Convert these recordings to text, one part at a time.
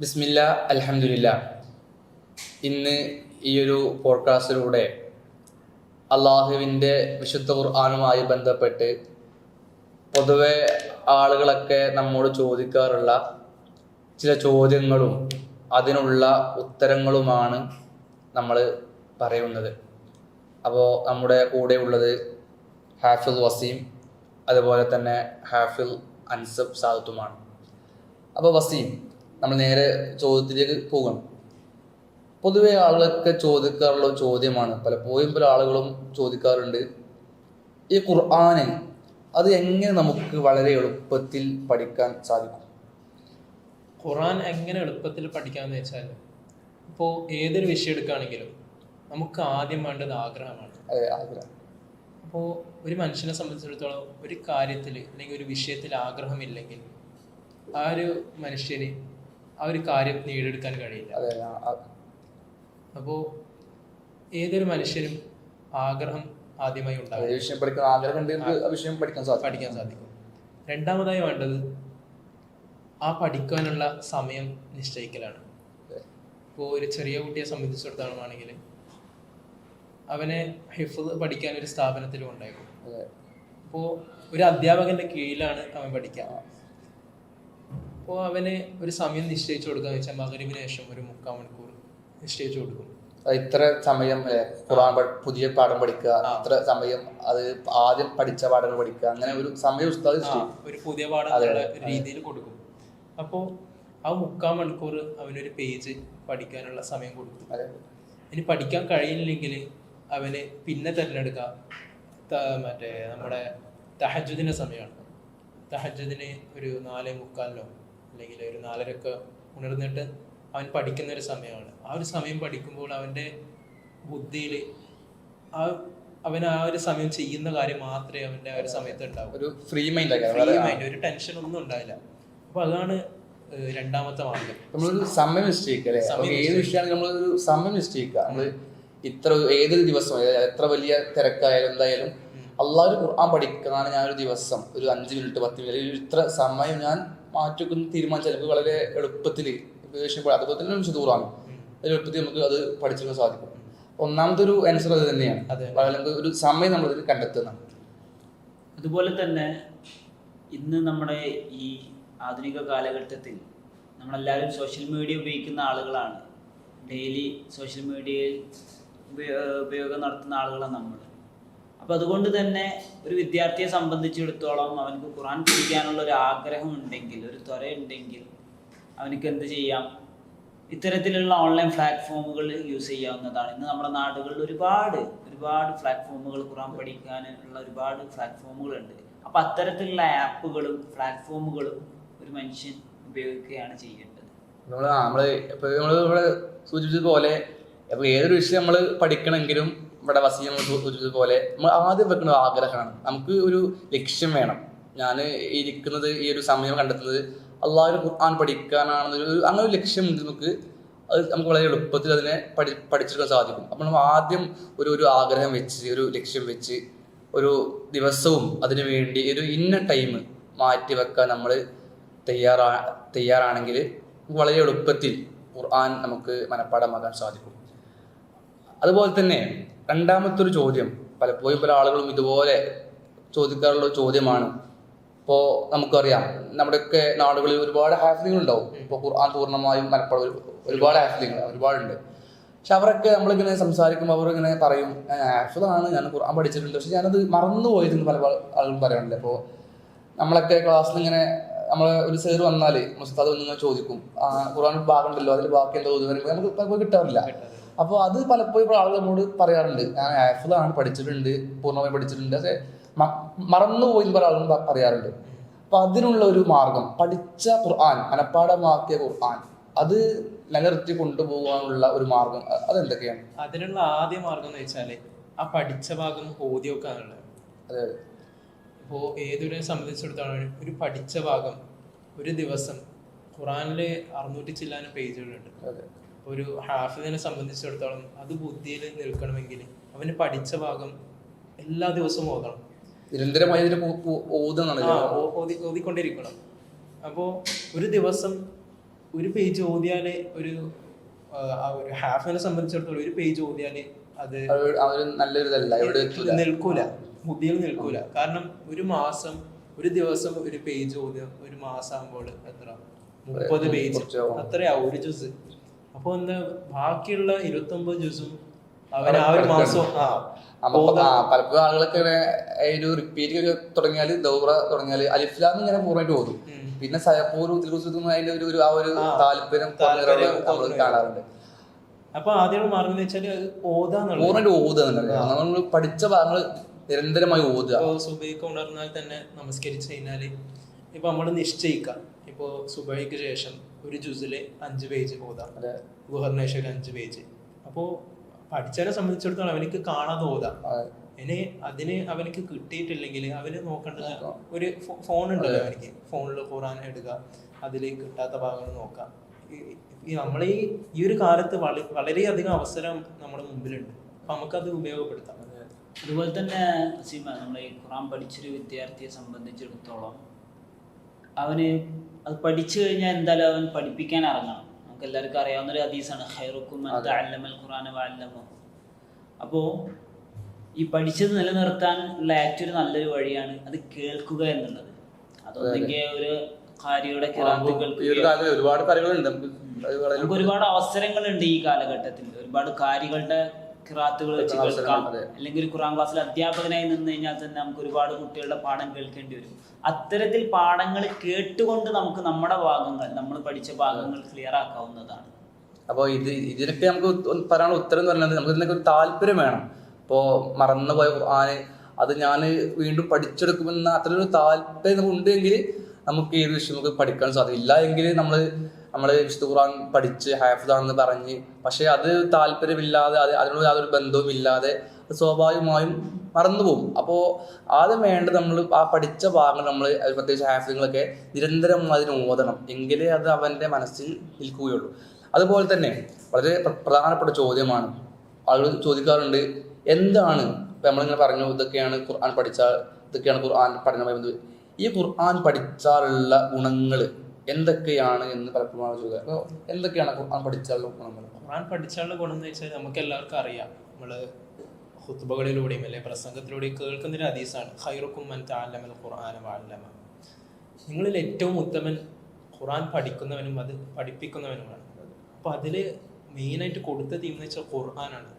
ബിസ്മില്ല അലഹമില്ല ഇന്ന് ഈ ഒരു പോഡ്കാസ്റ്റിലൂടെ അള്ളാഹുവിന്റെ വിശുദ്ധ ഖുർആാനുമായി ബന്ധപ്പെട്ട് പൊതുവെ ആളുകളൊക്കെ നമ്മോട് ചോദിക്കാറുള്ള ചില ചോദ്യങ്ങളും അതിനുള്ള ഉത്തരങ്ങളുമാണ് നമ്മൾ പറയുന്നത്. അപ്പോൾ നമ്മുടെ കൂടെ ഉള്ളത് ഹാഫിൽ വസീം അതുപോലെ തന്നെ ഹാഫിൽ അൻസബ് സാദത്തുമാണ്. അപ്പോൾ വസീം നമ്മൾ നേരെ ചോദ്യത്തിലേക്ക് പോകണം. പൊതുവെ ആളുകളൊക്കെ ചോദിക്കാറുള്ള ചോദ്യമാണ്. പലപ്പോഴും പല ആളുകളും ചോദിക്കാറുണ്ട്. ഈ ഖുർആന് അത് എങ്ങനെ നമുക്ക് വളരെ എളുപ്പത്തിൽ പഠിക്കാൻ സാധിക്കും? ഖുർആൻ എങ്ങനെ എളുപ്പത്തിൽ പഠിക്കാമെന്ന് വെച്ചാൽ ഇപ്പോൾ ഏതൊരു വിഷയം എടുക്കുകയാണെങ്കിലും നമുക്ക് ആദ്യം വേണ്ടത് ആഗ്രഹമാണ്. ആഗ്രഹം. അപ്പോൾ ഒരു മനുഷ്യനെ സംബന്ധിച്ചിടത്തോളം ഒരു കാര്യത്തിൽ അല്ലെങ്കിൽ ഒരു വിഷയത്തിൽ ആഗ്രഹമില്ലെങ്കിൽ ആ ഒരു മനുഷ്യന് ആ ഒരു കാര്യം നേടിയെടുക്കാൻ കഴിയില്ല. അപ്പോൾ ഏതൊരു മനുഷ്യനും ആഗ്രഹം ആദ്യമായി ഉണ്ടാകും. വിഷയം പഠിക്കാൻ ആഗ്രഹം ഉണ്ടെങ്കിൽ വിഷയം പഠിക്കാൻ സാധിക്കും. പഠിക്കാൻ സാധിക്കും. രണ്ടാമതായി വേണ്ടത് ആ പഠിക്കാനുള്ള സമയം നിശ്ചയിക്കലാണ്. ഇപ്പോൾ ഒരു ചെറിയ കുട്ടിയെ സംബന്ധിച്ചിടത്തോളം ആണെങ്കിൽ അവനെ ഹിഫ് പഠിക്കാൻ ഒരു സ്ഥാപനത്തിൽ കൊണ്ടായിരിക്കും അതെ. അപ്പോൾ ഒരു അധ്യാപകന്റെ കീഴിലാണ് അവൻ പഠിക്കുക. അപ്പോൾ അവന് ഒരു സമയം നിശ്ചയിച്ചു കൊടുക്കാന്ന് വെച്ചാൽ മകരവിന് ശേഷം ഒരു മുക്കാൽ മണിക്കൂർ നിശ്ചയിച്ചു കൊടുക്കും. ഇത്ര സമയം ഖുർആൻ പുതിയ പാഠം പഠിക്കുക അത്ര ഇത്ര സമയം അത് ആദ്യം പഠിച്ച പാഠങ്ങൾ പഠിക്കുക അങ്ങനെ ഒരു സമയം ഉസ്താദ് ഒരു പുതിയ പാഠം രീതിയിൽ കൊടുക്കും. അപ്പോൾ ആ മുക്കാൽ മണിക്കൂർ അവനൊരു പേജ് പഠിക്കാനുള്ള സമയം കൊടുക്കും. ഇനി പഠിക്കാൻ കഴിയില്ലെങ്കിൽ അവന് പിന്നെ തിരഞ്ഞെടുക്കുക മറ്റേ നമ്മുടെ തഹജുദിന്റെ സമയമാണ്. തഹജുദിന് ഒരു നാലേ മുക്കാലിനോ അല്ലെങ്കിൽ ഒരു നാലരക്ക ഉണർന്നിട്ട് അവൻ പഠിക്കുന്ന ഒരു സമയമാണ്. ആ ഒരു സമയം പഠിക്കുമ്പോൾ അവന്റെ ബുദ്ധിയിൽ ആ അവൻ ആ ഒരു സമയം ചെയ്യുന്ന കാര്യം മാത്രമേ അവന്റെ ആ ഒരു സമയത്ത് ഉണ്ടാവും. ഒരു ഫ്രീ മൈൻഡ് ഫ്രീ മൈൻഡ് ഒരു ടെൻഷൻ ഒന്നും ഉണ്ടാവില്ല. അപ്പൊ അതാണ് രണ്ടാമത്തെ മാർഗം. നമ്മളൊരു സമയം നിശ്ചയിക്കുക അല്ലേ? ഏത്. വിഷയമാണെങ്കിൽ നമ്മളൊരു സമയം നിശ്ചയിക്കുക? നമ്മൾ ഇത്ര ഏതൊരു ദിവസം എത്ര വലിയ തിരക്കായാലും എന്തായാലും അള്ളാഹ് ഖുർആൻ പഠിക്കാനാണ് ഞാൻ ഒരു ദിവസം ഒരു അഞ്ച് മിനിറ്റ് പത്ത് മിനിറ്റ് ഇത്ര സമയം ഞാൻ മാറ്റിവെക്കുന്ന തീരുമാനിച്ചാൽ നമുക്ക് വളരെ എളുപ്പത്തിൽ വിഷയപ്പെടും അതുപോലെ തന്നെ അതിൽ എളുപ്പത്തിൽ നമുക്ക് അത് പഠിച്ചെടുക്കാൻ സാധിക്കും. ഒന്നാമത്തെ ഒരു ആൻസർ അത് തന്നെയാണ്. അതെ. വളരെ ഒരു സമയം നമ്മൾ നമ്മളതിൽ കണ്ടെത്തുന്നതാണ്. അതുപോലെ തന്നെ ഇന്ന് നമ്മുടെ ഈ ആധുനിക കാലഘട്ടത്തിൽ നമ്മളെല്ലാവരും സോഷ്യൽ മീഡിയ ഉപയോഗിക്കുന്ന ആളുകളാണ്. ഡെയിലി സോഷ്യൽ മീഡിയയിൽ ഉപയോഗം നടത്തുന്ന ആളുകളാണ് നമ്മൾ. അപ്പോൾ അതുകൊണ്ട് തന്നെ ഒരു വിദ്യാർത്ഥിയെ സംബന്ധിച്ചിടത്തോളം അവനക്ക് ഖുറാൻ പഠിക്കാനുള്ള ഒരു ആഗ്രഹം ഉണ്ടെങ്കിൽ ഒരു ത്വര ഉണ്ടെങ്കിൽ അവനക്ക് എന്ത് ചെയ്യാം? ഇത്തരത്തിലുള്ള ഓൺലൈൻ പ്ലാറ്റ്ഫോമുകൾ യൂസ് ചെയ്യാവുന്നതാണ്. ഇന്ന് നമ്മുടെ നാടുകളിൽ ഒരുപാട് ഒരുപാട് പ്ലാറ്റ്ഫോമുകൾ ഖുറാൻ പഠിക്കാനുള്ള ഒരുപാട് പ്ലാറ്റ്ഫോമുകൾ ഉണ്ട്. അപ്പം അത്തരത്തിലുള്ള ആപ്പുകളും പ്ലാറ്റ്ഫോമുകളും ഒരു മനുഷ്യൻ ഉപയോഗിക്കുകയാണ് ചെയ്യേണ്ടത്. നമ്മൾ നമ്മൾ ഇപ്പൊ നമ്മൾ ഇവിടെ സൂചിപ്പിച്ചതുപോലെ അപ്പോൾ ഏതൊരു വിഷയം നമ്മൾ പഠിക്കണമെങ്കിലും ഇവിടെ വസീം പോലെ നമ്മൾ ആദ്യം വെക്കുന്ന ആഗ്രഹമാണ്. നമുക്ക് ഒരു ലക്ഷ്യം വേണം. ഞാൻ ഇരിക്കുന്നത് ഈ ഒരു സമയം കണ്ടെത്തുന്നത് അള്ളാഹു ഖുർആൻ പഠിക്കാനാണെന്നൊരു അങ്ങനെ ഒരു ലക്ഷ്യം ഉണ്ട് നമുക്ക്. അത് നമുക്ക് വളരെ എളുപ്പത്തിൽ അതിനെ പഠി പഠിച്ചെടുക്കാൻ സാധിക്കും. അപ്പോൾ നമ്മൾ ആദ്യം ഒരു ഒരു ആഗ്രഹം വെച്ച് ഒരു ലക്ഷ്യം വെച്ച് ഒരു ദിവസവും അതിനു വേണ്ടി ഒരു ഇന്ന ടൈം മാറ്റി വെക്കാൻ നമ്മൾ തയ്യാറാ തയ്യാറാണെങ്കിൽ വളരെ എളുപ്പത്തിൽ ഖുർആൻ നമുക്ക് മനഃപ്പാടമാക്കാൻ സാധിക്കും. അതുപോലെ തന്നെ രണ്ടാമത്തെ ഒരു ചോദ്യം. പലപ്പോഴും പല ആളുകളും ഇതുപോലെ ചോദിക്കാറുള്ള ചോദ്യമാണ്. ഇപ്പോൾ നമുക്കറിയാം നമ്മുടെയൊക്കെ നാടുകളിൽ ഒരുപാട് ഹാഫ്ലിങ്ങൾ ഉണ്ടാവും. ഇപ്പോൾ ഖുർആൻ പൂർണമായും മലപ്പുറം ഒരു- ഒരുപാട് ഹാഫ്ലിങ്ങൾ ഒരുപാടുണ്ട്. പക്ഷെ അവരൊക്കെ നമ്മളിങ്ങനെ സംസാരിക്കുമ്പോൾ അവരിങ്ങനെ പറയും "ഞാൻ ഞാൻ ഖുർആൻ പഠിച്ചിട്ടുണ്ട്. പക്ഷെ ഞാനത് മറന്നു പോയത് പല ആളുകളും പറയാറുണ്ട്. അപ്പോൾ നമ്മളൊക്കെ ക്ലാസ്സിൽ ഇങ്ങനെ നമ്മൾ ഒരു സേർ വന്നാൽ മുസ്താദ് വന്നിങ്ങനെ ചോദിക്കും ഖുർആൻ ഭാഗമുണ്ടല്ലോ അതിൽ ബാക്കി എന്താ ഓതി നമുക്ക് കിട്ടാറില്ല. അപ്പോൾ അത് പലപ്പോഴും ആളുകൾ നമ്മോട് പറയാറുണ്ട്. ഞാൻ ആഫിലാണ് പഠിച്ചിട്ടുണ്ട് പൂർണമായി പഠിച്ചിട്ടുണ്ട്. പക്ഷേ മറന്നുപോയി മറന്നു പോയി പല ആളുകളും പറയാറുണ്ട്. അപ്പൊ അതിനുള്ള ഒരു മാർഗം പഠിച്ച ഖുർആൻ മനഃപ്പാടമാക്കിയ ഖുർആൻ അത് നിലനിർത്തി കൊണ്ടുപോകാനുള്ള ഒരു മാർഗം അതെന്തൊക്കെയാണ്? അതിനുള്ള ആദ്യ മാർഗം എന്ന് വെച്ചാൽ ആ പഠിച്ച ഭാഗം ഓതി വെക്കാന്നുള്ളത് അതെ. ഇപ്പോ ഇപ്പോൾ ഏതൊരു സംബന്ധിച്ചിടത്തോളം ഒരു പഠിച്ച ഭാഗം ഒരു ദിവസം ഖുറാനിൽ അറുന്നൂറ്റി ചില്ലാനും പേജുകളുണ്ട്. അതെ. ഒരു ഹാഫിനെ സംബന്ധിച്ചിടത്തോളം അത് ബുദ്ധിയിൽ നിൽക്കണമെങ്കിൽ അവന് പഠിച്ച ഭാഗം എല്ലാ ദിവസവും ഓതണം. നിരന്തരമായി ഓതി ഓതിക്കൊണ്ടിരിക്കണം അപ്പോൾ ഒരു ദിവസം ഒരു പേജ് ഓതിയാൽ ഒരു ഹാഫിനെ സംബന്ധിച്ചിടത്തോളം ഒരു പേജ് ഓതിയാൽ അത് നല്ലൊരിതല്ല നിൽക്കൂല. ബുദ്ധിയിൽ നിൽക്കൂല. കാരണം ഒരു മാസം ഒരു ദിവസം ഒരു പേജ് ഓതിയ ഒരു മാസം ആകുമ്പോൾ എത്ര? മുപ്പത് പേജ്. അത്രയാവും ഒരു ജ്യൂസ് അപ്പൊ എന്താ ബാക്കിയുള്ള ഇരുപത്തി ഒമ്പത് ജ്യൂസും അവൻ ആ ഒരു മാസം ആ പലപ്പോഴും ആളുകളൊക്കെ ഒരു റിപ്പീറ്റ് ഒക്കെ തുടങ്ങിയാൽ ദൗറ തുടങ്ങിയാൽ അലിഫ്ലാന്ന് ഇങ്ങനെ പൂർണമായിട്ട് ഓതും. പിന്നെ സയപ്പൂർ തിരുവസുത്തും അതിന്റെ ഒരു ഒരു ആ ഒരു താല്പര്യം നമ്മൾ. കാണാറുണ്ട്. അപ്പൊ ആദ്യം മാറുന്നത് വെച്ചാൽ അത് ഓതാന്നുള്ളത് പൂർണമായിട്ട് എന്നുള്ളത് നമ്മൾ പഠിച്ച ഭാഗങ്ങൾ നിരന്തരമായി ഓതുക. സുബൈക്ക് ഉണർന്നാൽ തന്നെ നമസ്കരിച്ചു കഴിഞ്ഞാൽ ഇപ്പൊ നമ്മൾ നിശ്ചയിക്കാം. ഇപ്പൊ സുബൈക്ക് ശേഷം ഒരു ജുസിൽ അഞ്ച് പേജ് ഓതാം. അല്ലെ ഗുഹറിന് അഞ്ച് പേജ്. അപ്പോൾ പഠിച്ചവനെ സംബന്ധിച്ചിടത്തോളം അവനിക്ക് കാണാതെ ഓതാം ഇനി അതിന് അവനിക്ക് കിട്ടിയിട്ടില്ലെങ്കിൽ അവന് നോക്കേണ്ടത് ഒരു ഫോൺ ഉണ്ടല്ലോ അവനിക്ക്. ഫോണിൽ ഖുറാൻ എടുക്കുക അതിൽ കിട്ടാത്ത ഭാഗങ്ങൾ നോക്കാം ഈ- നമ്മൾ ഈ ഈ ഒരു കാലത്ത് വള- വളരെയധികം അവസരം നമ്മുടെ മുമ്പിലുണ്ട്. അപ്പൊ നമുക്കത് ഉപയോഗപ്പെടുത്താം. അതുപോലെ തന്നെ സീമ നമ്മളെ ഈ ഖുറാൻ പഠിച്ചൊരു വിദ്യാർത്ഥിയെ സംബന്ധിച്ചിടത്തോളം അവന് അത് പഠിച്ചു കഴിഞ്ഞാൽ എന്തായാലും അവൻ പഠിപ്പിക്കാൻ ഇറങ്ങണം. നമുക്ക് എല്ലാവർക്കും അറിയാവുന്ന ഒരു ഹദീസാണ് ഹൈറുക്കും അതെ. അല്ലമൽ ഖുറാന അപ്പോ അപ്പോൾ ഈ പഠിച്ചത് നിലനിർത്താൻ ഉള്ള ഏറ്റവും നല്ലൊരു വഴിയാണ് അത് കേൾക്കുക എന്നുള്ളത്. അതൊന്നെങ്കിൽ ഒരു കാര്യയുടെ ഒരുപാട് കാര്യങ്ങളുണ്ട്. നമുക്ക് ഒരുപാട് അവസരങ്ങളുണ്ട് ഈ കാലഘട്ടത്തിൽ. ഒരുപാട് കാര്യങ്ങളുടെ കിറാത്തുകൾ വെച്ച് കേൾക്കാം. അല്ലെങ്കിൽ ഖുറാൻ ക്ലാസ്സിൽ അധ്യാപകനായി നിന്ന് കഴിഞ്ഞാൽ തന്നെ നമുക്ക് ഒരുപാട് കുട്ടികളുടെ പാഠം കേൾക്കേണ്ടി വരും. അത്തരത്തിൽ പാഠങ്ങൾ കേട്ടുകൊണ്ട് നമുക്ക് നമ്മുടെ ഭാഗങ്ങൾ നമ്മൾ പഠിച്ച ഭാഗങ്ങൾ ക്ലിയർ ആക്കാവുന്നതാണ്. അപ്പോൾ ഇത് ഇതിനൊക്കെ നമുക്ക് പറയാനുള്ള ഉത്തരം എന്ന് പറയുന്നത് നമുക്ക് ഇതിനൊക്കെ ഒരു താല്പര്യം വേണം. ഇപ്പോൾ മറന്നുപോയ ഖുർആന് അത് ഞാൻ വീണ്ടും പഠിച്ചെടുക്കുമെന്ന അത്രയൊരു താല്പര്യം നമുക്ക് ഉണ്ടെങ്കിൽ നമുക്ക് ഏത് വിഷയം നമുക്ക് പഠിക്കാൻ സാധിക്കും. ഇല്ല എങ്കിൽ നമ്മൾ നമ്മൾ വിശുദ്ധ ഖുർആൻ പഠിച്ച് ഹാഫിദാണെന്ന് പറഞ്ഞ്. പക്ഷേ അത് താല്പര്യമില്ലാതെ അത് അതിനോട് യാതൊരു ബന്ധവും ഇല്ലാതെ സ്വാഭാവികമായും മറന്നുപോകും. അപ്പോൾ ആദ്യം വേണ്ട നമ്മൾ ആ പഠിച്ച ഭാഗങ്ങൾ നമ്മൾ പ്രത്യേകിച്ച് ഹാഫിദുകളൊക്കെ നിരന്തരം അതിന് ഓതണം. എങ്കിലേ അത് അവന്റെ മനസ്സിൽ നിൽക്കുകയുള്ളൂ. അതുപോലെ തന്നെ വളരെ പ്രധാനപ്പെട്ട ചോദ്യമാണ്. ആളുകൾ ചോദിക്കാറുണ്ട് എന്താണ്? ഇപ്പൊ നമ്മളിങ്ങനെ പറഞ്ഞു ഇതൊക്കെയാണ് ഖുർആൻ പഠിച്ചാൽ ഇതൊക്കെയാണ് ഖുർആൻ പഠനമായി ഈ ഖുർആൻ പഠിച്ചാലുള്ള ഗുണങ്ങൾ എന്തൊക്കെയാണ് എന്ന് പലപ്പോഴും ചോദിക്കുക. അപ്പോൾ എന്തൊക്കെയാണ് ഖുർആൻ പഠിച്ചാലുള്ള ഗുണങ്ങൾ ഖുർആൻ പഠിച്ചാലുള്ള ഗുണം എന്ന് വെച്ചാൽ നമുക്ക് എല്ലാവർക്കും അറിയാം. നമ്മൾ ഹുത്തുബകളിലൂടെയും അല്ലെ പ്രസംഗത്തിലൂടെയും കേൾക്കുന്ന ഒരു ഹദീസാണ് ഹൈറുക്കും മൻ തഅല്ലമൽ ഖുർആന വഅല്ലമ നിങ്ങളിൽ ഏറ്റവും ഉത്തമൻ ഖുർആൻ പഠിക്കുന്നവനും അത് പഠിപ്പിക്കുന്നവനുമാണ്. അപ്പൊ അതിൽ മെയിനായിട്ട് കൊടുത്ത തീം എന്ന് വെച്ചാൽ ഖുർആനാണ്.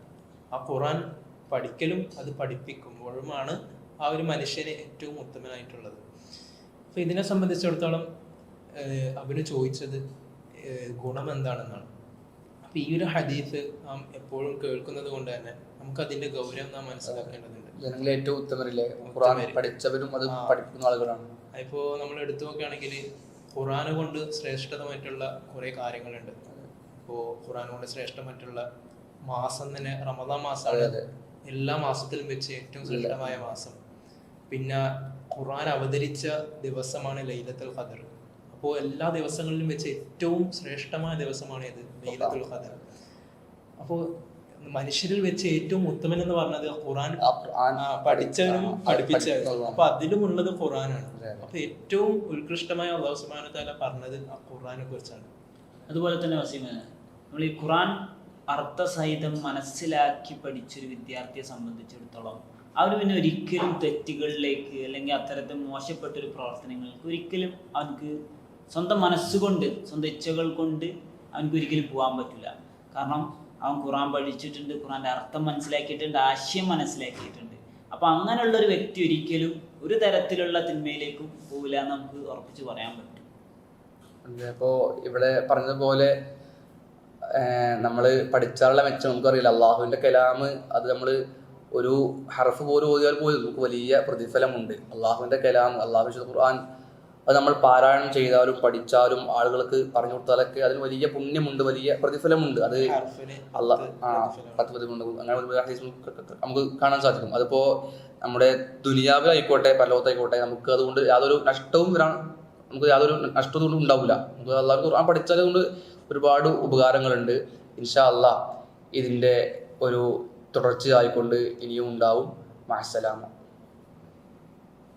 ആ ഖുർആൻ പഠിക്കലും അത് പഠിപ്പിക്കുമ്പോഴുമാണ് ആ ഒരു മനുഷ്യന് ഏറ്റവും ഉത്തമനായിട്ടുള്ളത്. അപ്പോൾ ഇതിനെ സംബന്ധിച്ചിടത്തോളം അവർ ചോദിച്ചത് ഗുണം എന്താണെന്നാണ് അപ്പൊ ഈ ഒരു ഹദീസ് നാം എപ്പോഴും കേൾക്കുന്നത് കൊണ്ട് തന്നെ നമുക്ക് അതിന്റെ ഗൗരവം നാം മനസ്സിലാക്കേണ്ടതുണ്ട്. ജനങ്ങളെ ഏറ്റവും ഉത്തമരില്ലേ? ഖുർആൻ പഠിച്ചവരും അത്. പഠിക്കുന്ന ആളുകളാണ്. ഇപ്പോ നമ്മൾ എടുത്തു നോക്കുകയാണെങ്കിൽ ഖുറാന് കൊണ്ട് ശ്രേഷ്ഠതമായിട്ടുള്ള കുറെ കാര്യങ്ങളുണ്ട്. ഇപ്പോ ഖുറാൻ കൊണ്ട് ശ്രേഷ്ഠമായിട്ടുള്ള മാസം തന്നെ റമദാൻ മാസം മാസമാണ് എല്ലാ മാസത്തിലും വെച്ച് ഏറ്റവും ശ്രേഷ്ഠമായ മാസം. പിന്നെ ഖുറാൻ അവതരിച്ച ദിവസമാണ് ലൈലത്തുൽ ഖദർ. അപ്പോൾ എല്ലാ ദിവസങ്ങളിലും വെച്ച് ഏറ്റവും ശ്രേഷ്ഠമായ ദിവസമാണ് ഇത് ലൈലത്തുൽ ഖദർ. അപ്പോൾ മനുഷ്യരിൽ വെച്ച് ഏറ്റവും ഉത്തമൻ എന്ന് പറഞ്ഞത് ഖുർആൻ ആ ഖുർആൻ ആ, പഠിച്ചവനും പഠിപ്പിച്ചവനും അപ്പൊ അതിലുമുള്ളത് ഖുർആനാണ്. അതെ, അതെ. അപ്പൊ ഏറ്റവും ഉത്കൃഷ്ടമായ അള്ളാഹു തആല പറഞ്ഞത് ആ ഖുർആനെ കുറിച്ചാണ്. അതുപോലെ തന്നെ വസീമ നമ്മൾ ഈ ഖുറാൻ അർത്ഥസഹിതം മനസ്സിലാക്കി പഠിച്ചൊരു വിദ്യാർത്ഥിയെ സംബന്ധിച്ചിടത്തോളം അവർ പിന്നെ ഒരിക്കലും തെറ്റുകളിലേക്ക് അല്ലെങ്കിൽ അത്തരത്തിൽ മോശപ്പെട്ടൊരു പ്രവർത്തനങ്ങൾക്ക് ഒരിക്കലും അവർക്ക് സ്വന്തം മനസ്സുകൊണ്ട് സ്വന്തം ഇച്ഛകൾ കൊണ്ട് അവനക്ക് ഒരിക്കലും പോകാൻ പറ്റില്ല. കാരണം അവൻ ഖുറാൻ പഠിച്ചിട്ടുണ്ട് ഖുറാന്റെ അർത്ഥം മനസ്സിലാക്കിയിട്ടുണ്ട് ആശയം മനസ്സിലാക്കിയിട്ടുണ്ട്. അപ്പം അങ്ങനെയുള്ള ഒരു വ്യക്തി ഒരിക്കലും ഒരു തരത്തിലുള്ള തിന്മയിലേക്കും പോകില്ല എന്ന് നമുക്ക് ഉറപ്പിച്ച് പറയാൻ പറ്റും. അപ്പോൾ ഇവിടെ പറഞ്ഞതുപോലെ നമ്മൾ പഠിച്ചാലുള്ള മെച്ചം നമുക്കറിയില്ല. അള്ളാഹുവിന്റെ കലാമ് അത് നമ്മൾ ഒരു ഹർഫ് പോലും ഓതിയാൽ പോലും നമുക്ക് വലിയ പ്രതിഫലമുണ്ട്. അള്ളാഹുവിന്റെ കലാം അള്ളാഹു ഖുർആൻ അത് നമ്മൾ പാരായണം ചെയ്താലും പഠിച്ചാലും ആളുകൾക്ക് പറഞ്ഞു കൊടുത്താലൊക്കെ അതിന് വലിയ പുണ്യമുണ്ട് വലിയ പ്രതിഫലമുണ്ട്. അത് അല്ല ആ പത്ത് പ്രതിഫലമുണ്ട്. അങ്ങനെ ഒരു ഹദീസ് നമുക്ക് കാണാൻ സാധിക്കും. അതിപ്പോ നമ്മുടെ ദുനിയാവിലായിക്കോട്ടെ പലോത്തായിക്കോട്ടെ നമുക്ക് അതുകൊണ്ട് യാതൊരു നഷ്ടവും വരാൻ നമുക്ക് യാതൊരു നഷ്ടവും കൊണ്ട് ഉണ്ടാവില്ല. നമുക്ക് അല്ലാതെ ഖുർആൻ പഠിച്ചത് കൊണ്ട് ഒരുപാട് ഉപകാരങ്ങളുണ്ട്. ഇൻഷാ അല്ല ഇതിന്റെ ഒരു തുടർച്ചയായിക്കൊണ്ട് ഇനിയും ഉണ്ടാവും. മാസലാമ